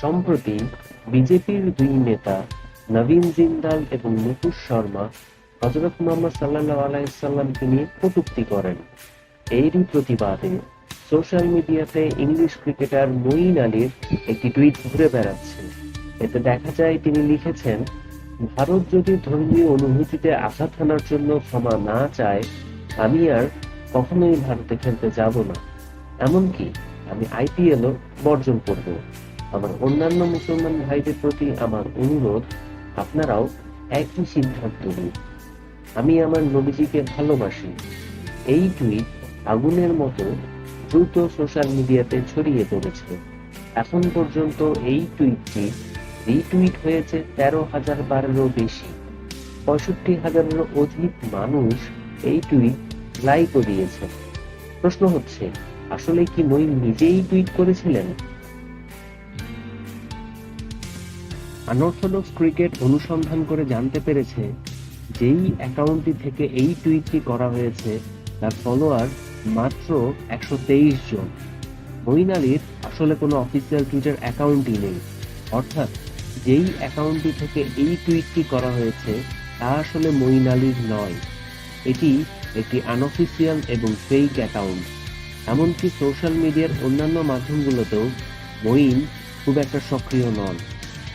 সম্প্রতি বিজেপির দুই নেতা, নবীন জিন্দাল এবং মুকুশ শর্মা হজরত মোহাম্মদ সাল্লাহ আলাইসাল্লামকে নিয়ে কটূক্তি করেন। এরই প্রতিবাদে সোশ্যাল মিডিয়াতে ইংলিশ ক্রিকেটার মঈন আলীর একটি টুইট ঘুরে বেড়াচ্ছে। এতে দেখা যায় তিনি লিখেছেন, ভারত যদি ধর্মীয় অনুভূতিতে আঘাত হানার জন্য ক্ষমা না চায়, আমি আর কখনোই ভারতে খেলতে যাব না। এমনকি আমি আইপিএলও বর্জন করব। আমার অন্যান্য মুসলমান ভাইদের প্রতি আমার অনুরোধ, আপনারাও একই সিদ্ধান্ত নিন। আমি আমার নবীজিকে ভালোবাসি। এই টুইট আগুনের মতো দ্রুত সোশ্যাল মিডিয়াতে ছড়িয়ে পড়েছে। এখন পর্যন্ত এই টুইটটি রিটুইট হয়েছে তেরো হাজার বারেরও বেশি। পঁয়ষট্টি হাজারেরও অধিক মানুষ এই টুইট লাইকও দিয়েছে। প্রশ্ন হচ্ছে, আসলে কি মই নিজেই টুইট করেছিলেন? আনঅর্থোডক্স ক্রিকেট অনুসন্ধান করে জানতে পেরেছে, যেই অ্যাকাউন্টটি থেকে এই টুইটটি করা হয়েছে, তার ফলোয়ার মাত্র একশো তেইশ জন। মঈন আসলে কোনো অফিসিয়াল টুইটার অ্যাকাউন্টই নেই। অর্থাৎ, যেই অ্যাকাউন্টটি থেকে এই টুইটটি করা হয়েছে, তা আসলে মঈন আলীর নয়। এটি একটি আনঅফিসিয়াল এবং ফেক অ্যাকাউন্ট। এমনকি সোশ্যাল মিডিয়ার অন্যান্য মাধ্যমগুলোতেও মঈন খুব একটা সক্রিয় নন।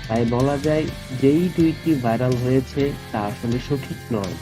তাই বলা যায় যেই টুইটটি ভাইরাল হয়েছে তা আসলে সঠিক নয়।